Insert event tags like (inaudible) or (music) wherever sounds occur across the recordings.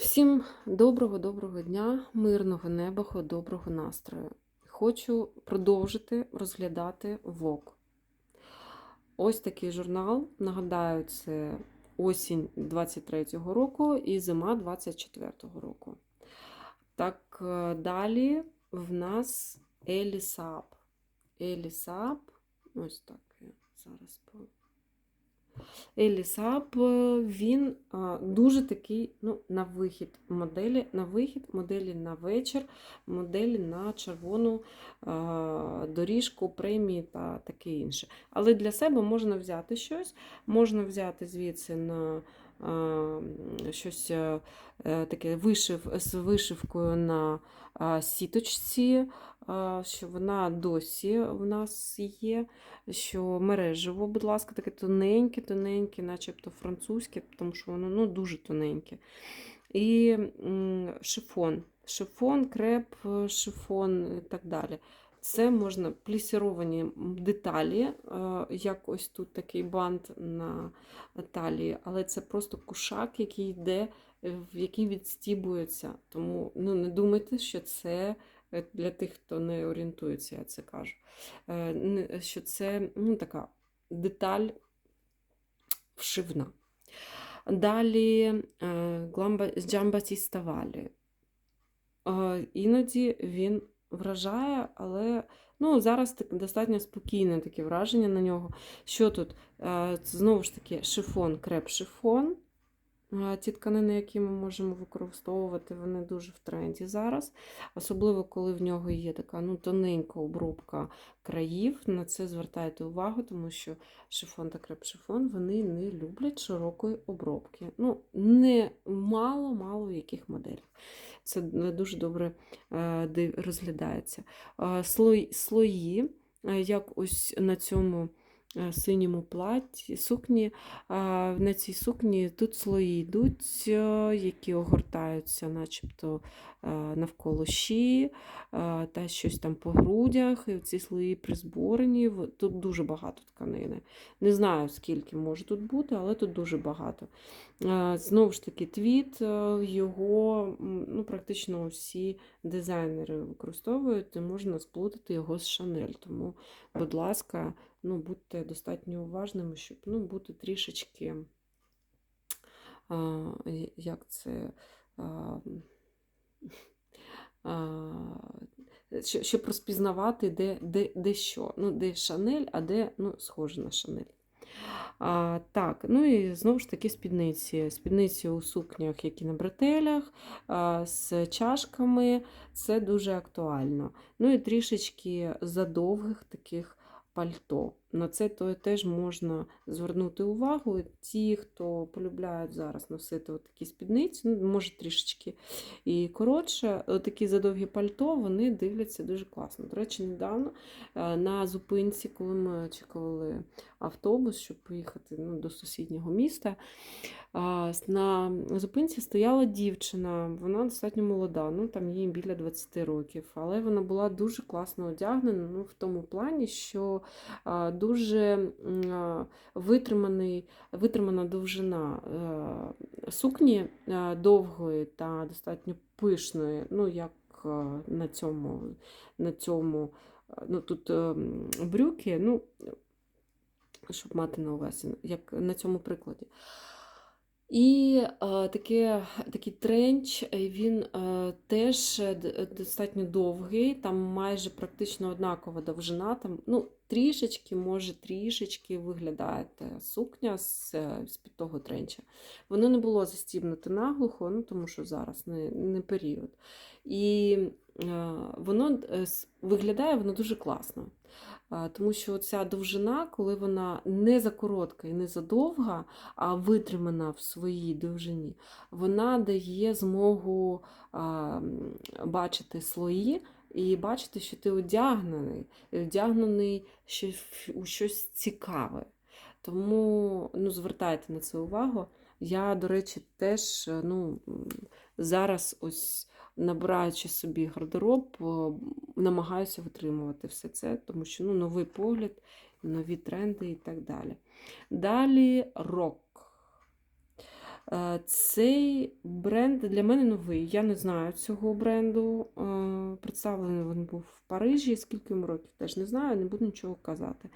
Всім доброго-доброго дня, мирного неба, доброго настрою. Хочу продовжити розглядати ВОК. Ось такий журнал. Нагадаю, це осінь 23-го року і зима 24-го року. Так, е, далі в нас Елісап. Елісап. Ось так я зараз. Елісап, він дуже такий ну, на вихід моделі, на вихід, моделі на вечір, моделі на червону доріжку, премії та таке інше. Але для себе можна взяти щось, можна взяти звідси на щось таке вишив, з вишивкою на сіточці, що вона досі в нас є що мережево, будь ласка, таке тоненьке, тоненьке, начебто французьке, тому що воно ну, дуже тоненьке. І шифон, шифон, креп, шифон і так далі. Це можна плісіровані деталі, е, як ось тут такий бант на талії, але це просто кушак, який йде, в який відстібується. Тому ну, не думайте, що це Е, для тих, хто не орієнтується, я це кажу. Е, що це ну, така деталь вшивна. Далі е, Джамбатіста Валі. Іноді він вражає, але ну, зараз так, достатньо спокійне таке враження на нього. Що тут? Знову ж таки, шифон, креп-шифон. Ті тканини, які ми можемо використовувати, вони дуже в тренді зараз. Особливо, коли в нього є така ну, тоненька обробка країв. На це звертайте увагу, тому що шифон та креп-шифон вони не люблять широкої обробки. Ну, не мало-мало яких моделях. Це дуже добре е, розглядається. Слої, слої, е, як ось на цьому. Е, синьому платі, сукні. На цій сукні тут слої йдуть, е, які огортаються, начебто навколо шиї, та щось там по грудях. І ці слої призборені. Тут дуже багато тканини. Не знаю, скільки може тут бути, але тут дуже багато. Знову ж таки, твіт, його ну, практично всі дизайнери використовують, і можна сплутати його з Шанель. Тому, будь ласка, ну, будьте достатньо уважними, щоб ну, бути трішечки, як це, щоб розпізнавати, де де, де що. Ну, Де Шанель, а де ну, схоже на Шанель. А, Так, ну і знову ж таки спідниці. Спідниці у сукнях, які на бретелях, а, з чашками, це дуже актуально. Ну і трішечки задовгих таких пальто. На це то теж можна звернути увагу. Ті, хто полюбляють зараз носити такі спідниці, ну, може трішечки і коротше, такі задовгі пальто, вони дивляться дуже класно. До речі, недавно е, на зупинці, коли ми очікували автобус, щоб поїхати ну, до сусіднього міста, на зупинці стояла дівчина, вона достатньо молода, ну там їй біля 20 років, але вона була дуже класно одягнена ну, в тому плані, що дуже витриманий, витримана довжина е, сукні е, довгої та достатньо пишної, ну, як е, на цьому, на цьому ну, тут брюки, ну, щоб мати на увазі, як на цьому прикладі. І е, таке, такий тренч, він е, теж достатньо довгий, там майже практично однакова довжина. Там, ну, Трішечки, може, трішечки виглядає сукня з, з під того тренча. Воно не було застібнуте наглухо, ну, тому що зараз не не період. І е, воно е, виглядає воно дуже класно. Тому що ця довжина, коли вона не за коротка і не за довга, а витримана в своїй довжині, вона дає змогу бачити слої і бачити, що ти одягнений, одягнений у щось цікаве. Тому ну, звертайте на це увагу. Я, до речі, теж ну, зараз ось набираючи собі гардероб, намагаюся витримувати все це, тому що ну, новий погляд, нові тренди і так далі. Далі рок. Е, Цей бренд для мене новий. Я не знаю цього бренду. Е, Представлений він був в Парижі. Скільки йому років теж не знаю, не буду нічого казати.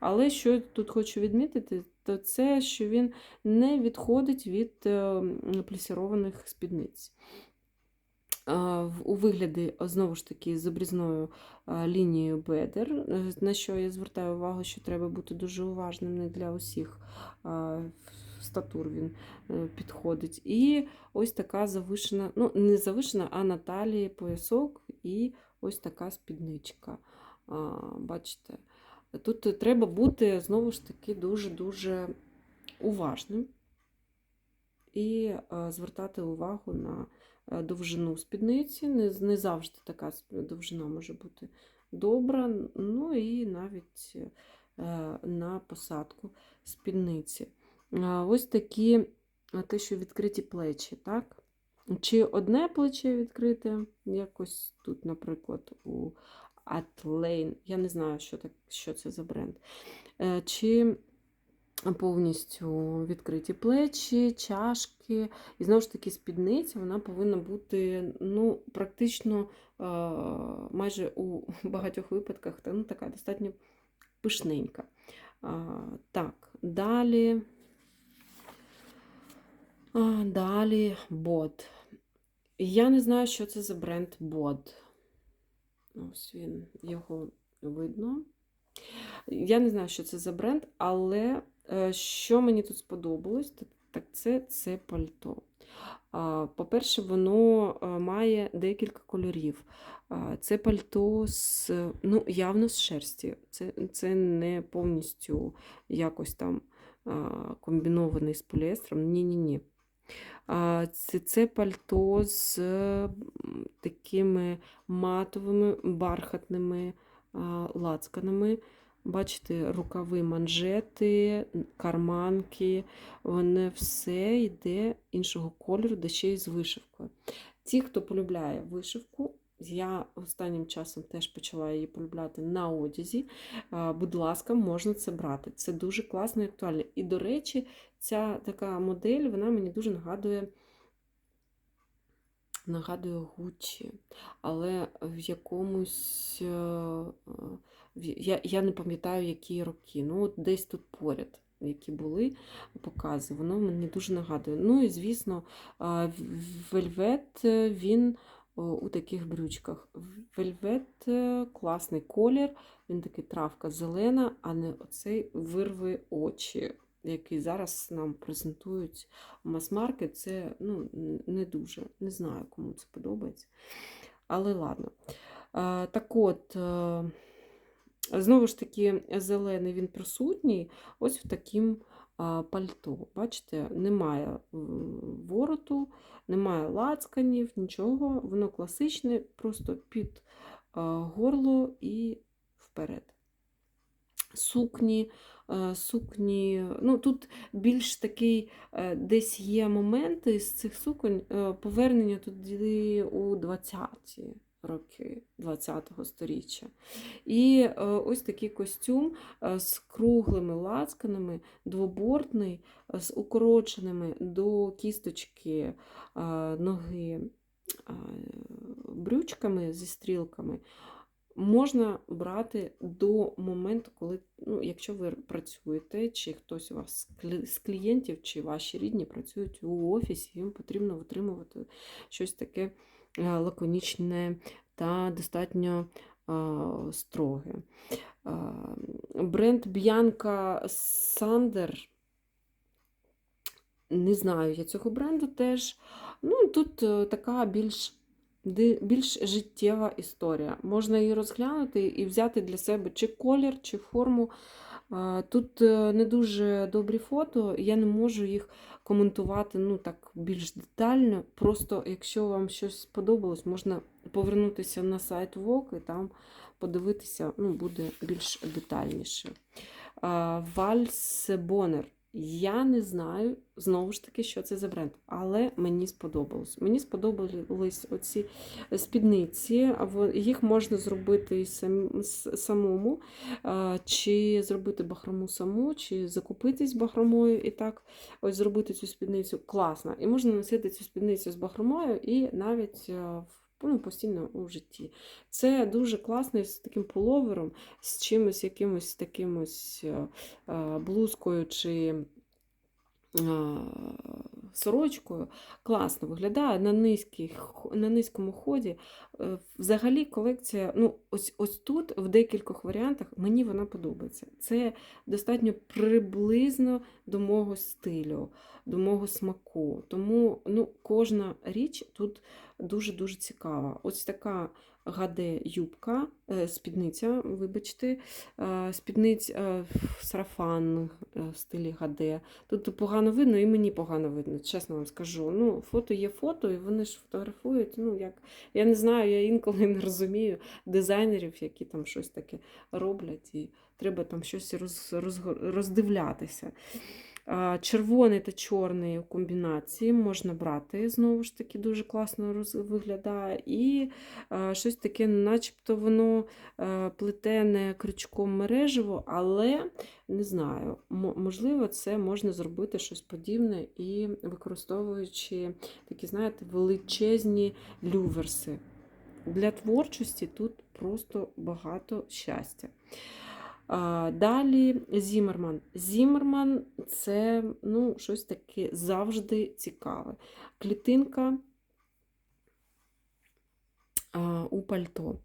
Але що я тут хочу відмітити, то це, що він не відходить від е, плісірованих спідниць. У вигляді, знову ж таки, з обрізною лінією бедер, на що я звертаю увагу, що треба бути дуже уважним не для усіх статур він е, підходить. І ось така завишена, ну, не завишена, а на талії поясок і ось така спідничка. А, Бачите, тут треба бути знову ж таки дуже-дуже уважним і е, звертати увагу на е, довжину спідниці. Не, не завжди така довжина може бути добра, ну і навіть на посадку спідниці. Ось такі те, що відкриті плечі, так? Чи одне плече відкрите, якось тут, наприклад, у Atlane, я не знаю, що, так, що це за бренд. Е, Чи повністю відкриті плечі, чашки. І знову ж таки, спідниця вона повинна бути ну, практично майже у (laughs) багатьох випадках ну, така достатньо пишненька. Так, далі. Далі бот. Я не знаю, що це за бренд бот. Ось він, його видно. Я не знаю, що це за бренд, але е, що мені тут сподобалось, так- так це, це пальто. По-перше, воно е, має декілька кольорів. Це пальто з, ну, явно з шерсті. Це, це не повністю якось там комбінований з поліестром. Ні-ні-ні. Це, це пальто з такими матовими бархатними лацканами. Бачите, рукави, манжети, карманки, воно все йде іншого кольору, де ще й з вишивкою. Ті, хто полюбляє вишивку, я останнім часом теж почала її полюбляти на одязі. Будь ласка, можна це брати. Це дуже класно і актуально. І, до речі, ця така модель, вона мені дуже нагадує. Нагадує Гуччі, але в якомусь. е, Я, я не пам'ятаю, які роки. Ну, от десь тут поряд, які були покази, воно мені дуже нагадує. Ну і, звісно, вельвет е, він у таких брючках. Вельвет е, класний колір, він такий травка зелена, а не оцей вирви очі, який зараз нам презентують мас-маркет. Це ну, не дуже. Не знаю, кому це подобається. Але ладно. Так от. е, Знову ж таки, зелений він присутній, ось в таким пальто. Бачите, немає вороту, немає лацканів, нічого. Воно класичне, просто під а, горло і вперед. Сукні, е, сукні, ну тут більш такий, е, десь є моменти з цих суконь е, повернення туди у 20-ті роки 20-го сторіччя. І е, ось такий костюм е, з круглими лацканами, двобортний, е, з укороченими до кісточки ноги брючками зі стрілками. Можна брати до моменту, коли, ну, якщо ви працюєте, чи хтось у вас з клієнтів, чи ваші рідні працюють у офісі, їм потрібно витримувати щось таке лаконічне та достатньо строге. Бренд Bianca Sander. Не знаю я цього бренду теж. Ну, тут е, така більш, більш життєва історія. Можна її розглянути і взяти для себе чи колір, чи форму. Тут е, не дуже добрі фото, я не можу їх коментувати ну, так більш детально. Просто, якщо вам щось сподобалось, можна повернутися на сайт Вок і там подивитися, ну, буде більш детальніше. Вальс Бонер. Я не знаю, знову ж таки, що це за бренд, але мені сподобалось. Мені сподобались оці спідниці, їх можна зробити самому, чи зробити бахрому саму, чи закупитись бахромою і так ось зробити цю спідницю класно. І можна носити цю спідницю з бахромою і навіть в- ну, постійно у житті. Це дуже класно з таким пуловером, з чимось, якимось таким е, е, блузкою чи е, сорочкою. Класно виглядає на, низькій, х- на низькому ході. Взагалі колекція, ну, ось, ось тут в декількох варіантах мені вона подобається. Це достатньо приблизно до мого стилю, до мого смаку. Тому ну, кожна річ тут дуже-дуже цікава. Ось така гаде юбка, е, спідниця, вибачте, е, спідниць е, сарафан в стилі гаде. Тут погано видно, і мені погано видно, чесно вам скажу. Ну, фото є фото, і вони ж фотографують. Ну, як, я не знаю, я інколи не розумію дизайнерів, які там щось таке роблять, і треба там щось роз, роз, роздивлятися. Червоний та чорний у комбінації можна брати, знову ж таки, дуже класно виглядає. І щось таке, начебто воно е, плетене крючком мережево, але не знаю, можливо, це можна зробити щось подібне і використовуючи такі, знаєте, величезні люверси. Для творчості тут просто багато щастя. Далі Зімерман. Зімерман це ну, щось таке завжди цікаве. Клітинка у пальто.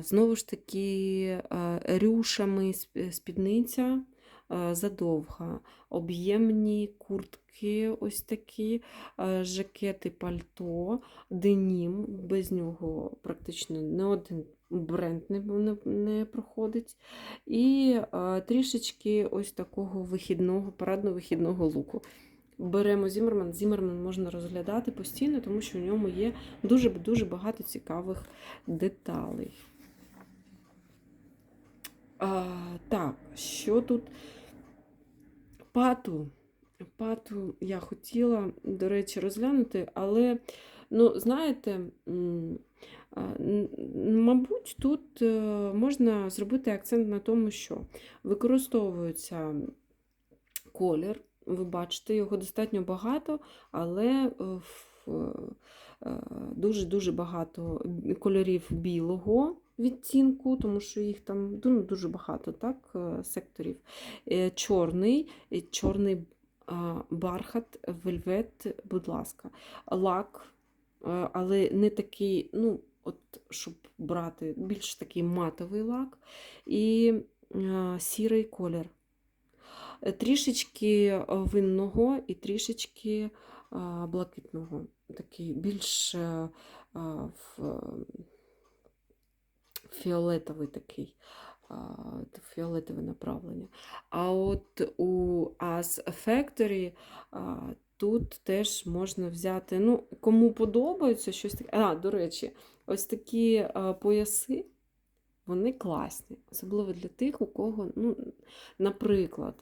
Знову ж таки, рюшами спідниця задовга, об'ємні куртки, ось такі, жакети пальто, денім, без нього практично не один бренд не, не, не проходить. І трішечки ось такого вихідного, парадно-вихідного луку. Беремо Зімерман. Зімерман можна розглядати постійно, тому що в ньому є дуже-дуже багато цікавих деталей. А, так, що тут? Пату. Пату я хотіла, до речі, розглянути, але, ну, знаєте, мабуть, тут е, можна зробити акцент на тому, що використовується колір. Ви бачите, його достатньо багато, але е, в- е, дуже-дуже багато кольорів білого відтінку, тому що їх там ну, дуже багато так, е, секторів. Е, Чорний, е, чорний бархат, вельвет, будь ласка, лак, але не такий, ну, от, щоб брати більш такий матовий лак і сірий колір. Трішечки винного і трішечки блакитного. Такий більш в- фіолетовий такий. Фіолетове направлення. А от у As Factory тут теж можна взяти, ну, кому подобається щось таке. А, до речі, ось такі пояси, вони класні, особливо для тих, у кого, ну, наприклад,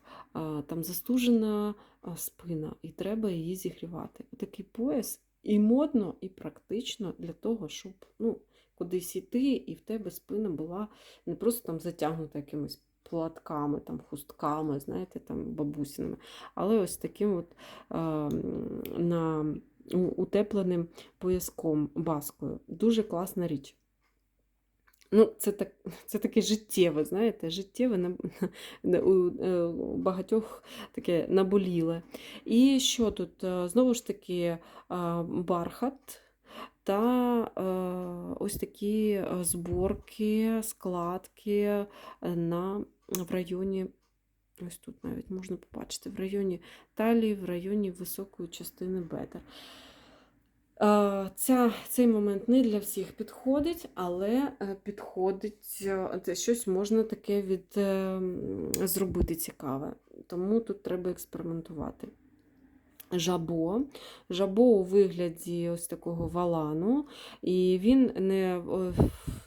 там застужена спина, і треба її зігрівати. Такий пояс і модно, і практично для того, щоб ну, кудись іти, і в тебе спина була не просто там затягнута якимись платками, там, хустками, знаєте, там, бабусинами, але ось таким от м, на, утепленим пояском, баскою. Дуже класна річ. Ну, це, так, (laughs) це таке життєве, знаєте, життєве (laughs) е, у багатьох таке наболіле. І що тут? Е, Знову ж таки, а, бархат та е, ось такі е, зборки, складки е, на, в районі, ось тут навіть можна побачити, в районі талії, в районі високої частини бедер. Ця, цей момент не для всіх підходить, але підходить щось можна таке від, зробити цікаве. Тому тут треба експериментувати. Жабо, жабо у вигляді ось такого валану, і він не,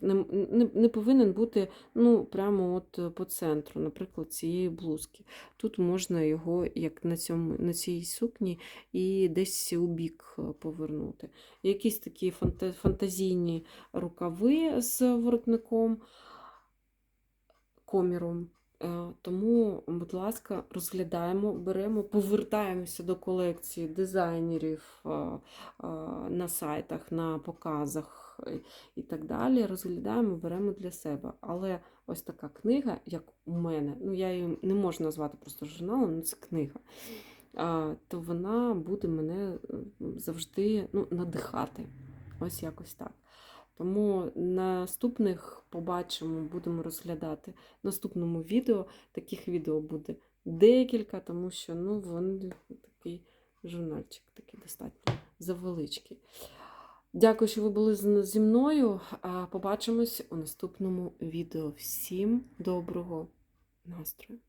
не, не, не повинен бути ну, прямо от по центру, наприклад, цієї блузки. Тут можна його, як на, цьому, на цій сукні, і десь у бік е, повернути. Якісь такі фанта- фантазійні рукави з воротником, коміром. Е, Тому, будь ласка, розглядаємо, беремо, повертаємося до колекції дизайнерів е, е, на сайтах, на показах і так далі. Розглядаємо, беремо для себе. Але ось така книга, як у мене, ну я її не можу назвати просто журналом, ну це книга. То вона буде мене завжди ну, надихати. Ось якось так. Тому наступних побачимо, будемо розглядати в наступному відео. Таких відео буде декілька, тому що ну, він такий журнальчик, такий достатньо завеличкий. Дякую, що ви були зі мною. Побачимось у наступному відео. Всім доброго настрою!